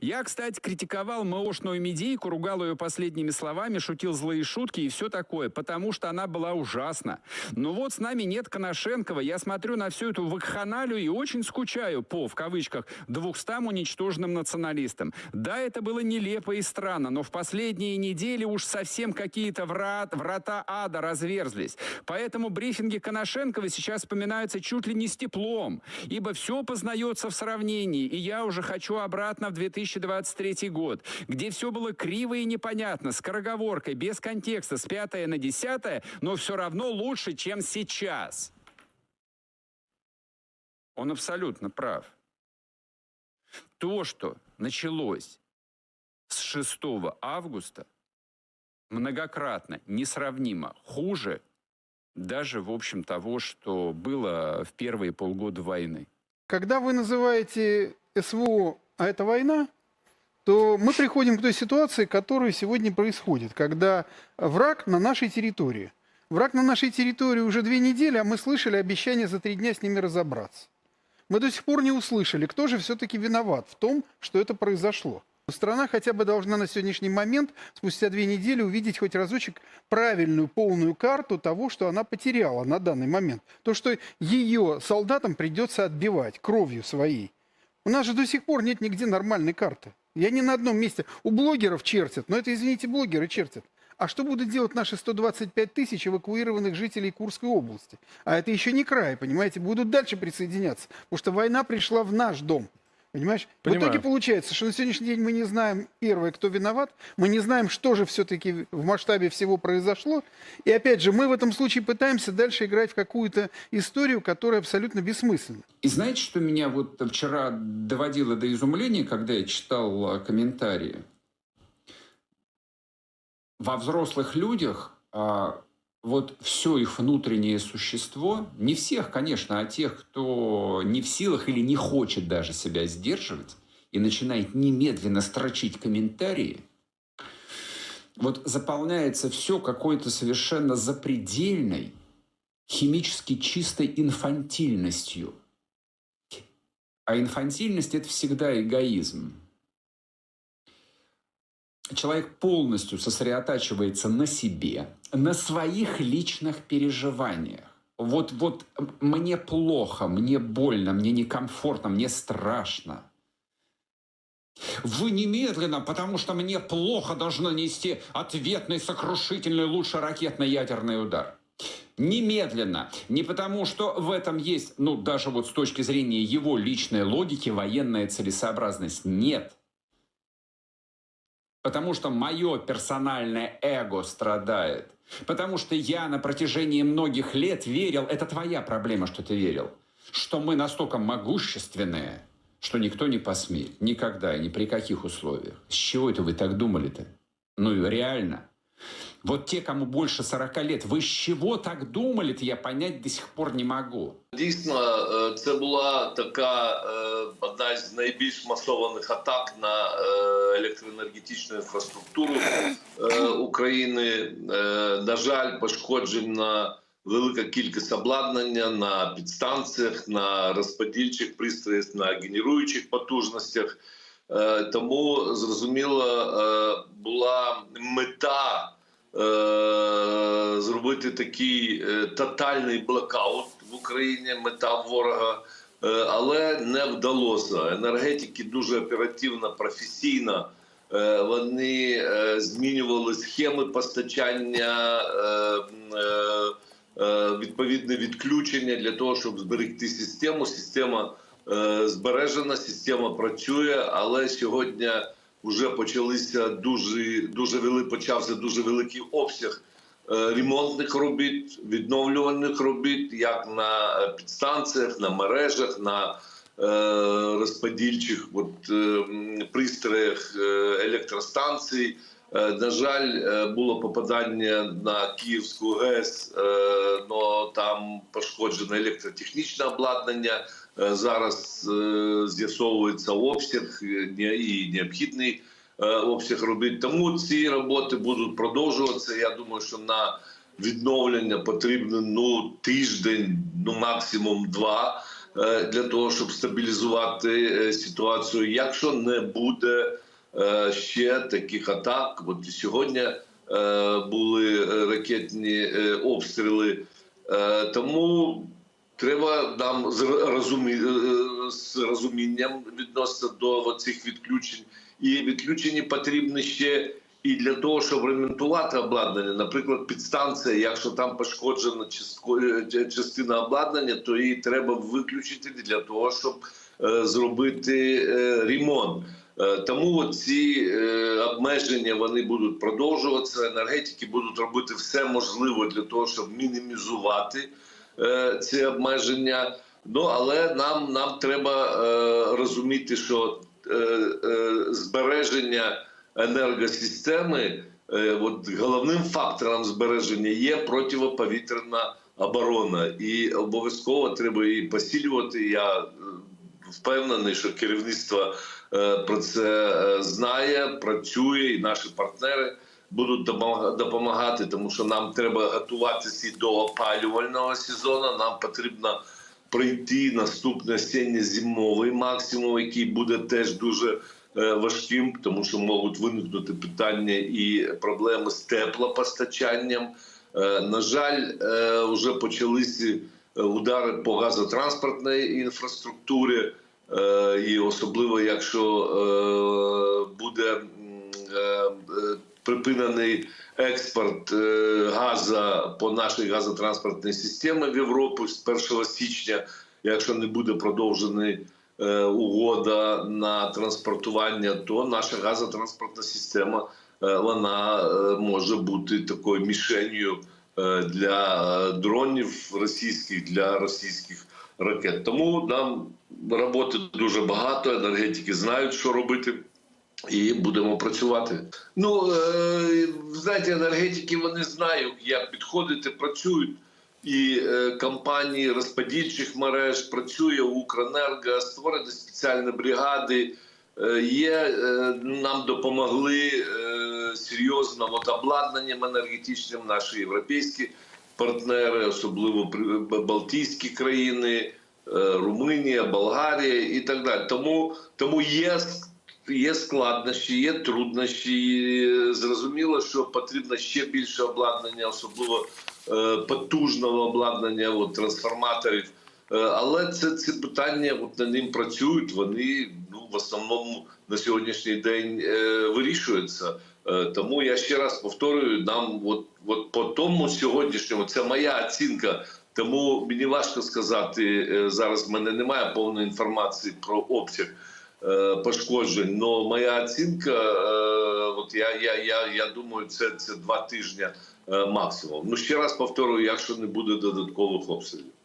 Я, кстати, критиковал МОшную медийку, ругал ее последними словами, шутил злые шутки и все такое, потому что она была ужасна. Но вот с нами нет Коношенкова. Я смотрю на всю эту вакханалию и очень скучаю по, в кавычках, 200 уничтоженным националистам. Да, это было нелепо и странно, но в последние недели уж совсем какие-то врат, врата ада разверзлись. Поэтому брифинги Коношенкова сейчас вспоминаются чуть ли не с теплом, ибо все познается в сравнении, и я уже хочу обратно в 2023 год, где все было криво и непонятно, с скороговоркой, без контекста, с пятое на десятое, но все равно лучше, чем сейчас. Он абсолютно прав. То, что началось с 6 августа, многократно, несравнимо хуже даже, в общем, того, что было в первые полгода войны. Когда вы называете СВО, а это война, то мы приходим к той ситуации, которая сегодня происходит, когда враг на нашей территории. Враг на нашей территории уже две недели, а мы слышали обещание за три дня с ними разобраться. Мы до сих пор не услышали, кто же все-таки виноват в том, что это произошло. Страна хотя бы должна на сегодняшний момент, спустя две недели, увидеть хоть разочек правильную, полную карту того, что она потеряла на данный момент. То, что ее солдатам придется отбивать кровью своей. У нас же до сих пор нет нигде нормальной карты. Я не на одном месте. У блогеров чертят, но это, извините, блогеры чертят. А что будут делать наши 125 тысяч эвакуированных жителей Курской области? А это еще не край, понимаете? Будут дальше присоединяться. Потому что война пришла в наш дом. Понимаешь? Понимаю. В итоге получается, что на сегодняшний день мы не знаем, первое, кто виноват, мы не знаем, что же все-таки в масштабе всего произошло. И опять же, мы в этом случае пытаемся дальше играть в какую-то историю, которая абсолютно бессмысленна. И знаете, что меня вот вчера доводило до изумления, когда я читал а, комментарии? Во взрослых людях а, вот все их внутреннее существо, не всех, конечно, а тех, кто не в силах или не хочет даже себя сдерживать и начинает немедленно строчить комментарии, вот заполняется все какой-то совершенно запредельной, химически чистой инфантильностью. А инфантильность – это всегда эгоизм. Человек полностью сосредотачивается на себе, на своих личных переживаниях. Вот, вот мне плохо, мне больно, мне некомфортно, мне страшно. Вы немедленно, потому что мне плохо, должны нести ответный, сокрушительный, лучше ракетный ядерный удар. Немедленно. Не потому, что в этом есть, ну, даже вот с точки зрения его личной логики, военная целесообразность. Нет. Потому что мое персональное эго страдает. Потому что я на протяжении многих лет верил, это твоя проблема, что ты верил, что мы настолько могущественные, что никто не посмеет. Никогда и ни при каких условиях. С чего это вы так думали-то? Ну и реально. Вот те, кому больше 40 лет, вы с чего так думали-то, я понять до сих пор не могу. Дійсно, е, це була така е, одна з найбільш масованих атак на е, електроенергетичну інфраструктуру України. На жаль, пошкоджена велика кількість обладнання на підстанціях, на розподільчих пристроях, на генеруючих потужностях. Тому зрозуміло була мета зробити такий е, тотальний блокаут в Україні, мета ворога, е, але не вдалося. Енергетики дуже оперативно, професійно. е, Вони е, змінювали схеми постачання, е, е, е, відповідне відключення для того, щоб зберегти систему. Система е, збережена, система працює, але сьогодні вже почалися дуже дуже вели, почався дуже великий обсяг е, ремонтних робіт, відновлювальних робіт, як на е, підстанціях, на мережах, на е, розподільчих от, пристроях електростанцій. На жаль, було попадання на Київську ГЕС, там пошкоджено електротехнічне обладнання. Е, Зараз е, з'ясовується обсяг е, і необхідний обсяг робіт. Тому ці роботи будуть продовжуватися. Я думаю, що на відновлення потрібно ну тиждень, ну максимум два. для того, щоб стабілізувати ситуацію. Якщо не буде ще таких атак, от сьогодні були ракетні обстріли, тому треба нам з е, розумінням відноситися до цих відключень. І відключені потрібні ще і для того, щоб ремонтувати обладнання. Наприклад, підстанція, якщо там пошкоджена е, частина обладнання, то її треба виключити для того, щоб е, зробити е, ремонт. Е, Тому ці е, обмеження вони будуть продовжуватися. Енергетики будуть робити все можливе для того, щоб мінімізувати е, ці обмеження. Ну але нам, нам треба розуміти, що збереження енергосистеми, от головним фактором збереження є противоповітряна оборона, і обов'язково треба її посилювати. Я впевнений, що керівництво е, про це е, знає, працює, і наші партнери будуть допомагати, тому що нам треба готуватися і до опалювального сезону. Нам потрібно пройти наступний осінньо-зимовий максимум, який буде теж дуже е, важким, тому що можуть виникнути питання і проблеми з теплопостачанням. На жаль, вже почалися удари по газотранспортній інфраструктурі, е, і особливо якщо е, буде е, припинений експорт газу по нашій газотранспортній системі в Європу з 1 січня, якщо не буде продовжений угода на транспортування, то наша газотранспортна система вона може бути такою мішенью для е, дронів російських для російських ракет. Тому нам роботи дуже багато. Енергетики знають, що робити. І будемо працювати. Ну е, знаєте, енергетики вони знають, як підходити, працюють. І е, компанії розподільчих мереж працює Укренерго, створені спеціальні бригади. Е, є нам допомогли серйозно обладнанням енергетичним наші європейські партнери, особливо Балтійські країни, е, Румунія, Болгарія і так далі. Тому, тому є Є складнощі, є труднощі. І Зрозуміло, що потрібно ще більше обладнання, особливо е, потужного обладнання, от, трансформаторів. Е, але це ці питання от, над ним працюють. Вони ну, в основному на сьогоднішній день е, вирішуються. Е, тому я ще раз повторюю, нам от, от по тому сьогоднішньому це моя оцінка. Тому мені важко сказати е, зараз. В мене немає повної інформації про обсяг е, пошкоджень. Но моя оцінка, е, от я, я, я, я думаю, це, це два тижні е, максимум. Ну ще раз повторюю, якщо не буде додаткових обстрілів.